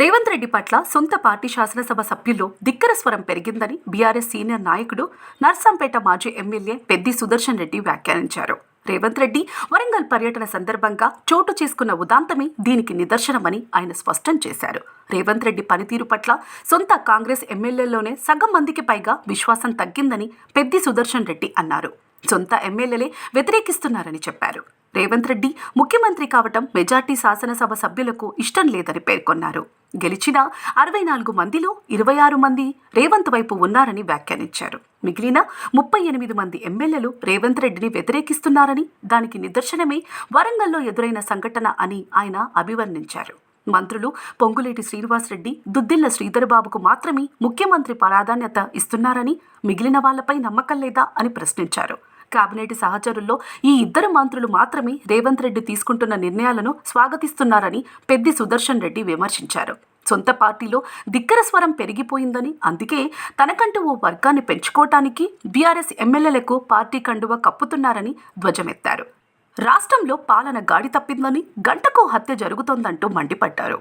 రేవంత్ రెడ్డి పట్ల సొంత పార్టీ శాసనసభ సభ్యుల్లో ధిక్కర స్వరం పెరిగిందని బీఆర్ఎస్ సీనియర్ నాయకుడు నర్సంపేట మాజీ ఎమ్మెల్యే పెద్ది సుదర్శన్ రెడ్డి వ్యాఖ్యానించారు. రేవంత్ రెడ్డి వరంగల్ పర్యటన సందర్భంగా చోటు చేసుకున్న ఉదాంతమే దీనికి నిదర్శనమని ఆయన స్పష్టం చేశారు. రేవంత్ రెడ్డి పనితీరు పట్ల సొంత కాంగ్రెస్ ఎమ్మెల్యేలోనే సగం మందికి పైగా విశ్వాసం తగ్గిందని పెద్ది సుదర్శన్ రెడ్డి అన్నారు. సొంత ఎమ్మెల్యేలే వ్యతిరేకిస్తున్నారని చెప్పారు. రేవంత్ రెడ్డి ముఖ్యమంత్రి కావటం మెజార్టీ శాసనసభ సభ్యులకు ఇష్టం లేదని పేర్కొన్నారు. గెలిచిన అరవై నాలుగు మందిలో ఇరవై ఆరు మంది రేవంత్ వైపు ఉన్నారని వ్యాఖ్యానించారు. మిగిలిన ముప్పై ఎనిమిది మంది ఎమ్మెల్యేలు రేవంత్ రెడ్డిని వ్యతిరేకిస్తున్నారని దానికి నిదర్శనమే వరంగల్లో ఎదురైన సంఘటన అని ఆయన అభివర్ణించారు. మంత్రులు పొంగులేటి శ్రీనివాసరెడ్డి దుద్దిల్ల శ్రీధరబాబుకు మాత్రమే ముఖ్యమంత్రి ప్రాధాన్యత ఇస్తున్నారని మిగిలిన వాళ్ళపై నమ్మకం లేదా అని ప్రశ్నించారు. కేబినెట్ సహచరుల్లో ఈ ఇద్దరు మంత్రులు మాత్రమే రేవంత్ రెడ్డి తీసుకుంటున్న నిర్ణయాలను స్వాగతిస్తున్నారని పెద్ది సుదర్శన్ రెడ్డి విమర్శించారు. సొంత పార్టీలో ధిక్కర స్వరం పెరిగిపోయిందని అందుకే తనకంటూ ఓ వర్గాన్ని పెంచుకోవటానికి బీఆర్ఎస్ ఎమ్మెల్యేలకు పార్టీ కండువ కప్పుతున్నారని ధ్వజమెత్తారు. రాష్ట్రంలో పాలన గాడి తప్పిందని గంటకో హత్య జరుగుతోందంటూ మండిపడ్డారు.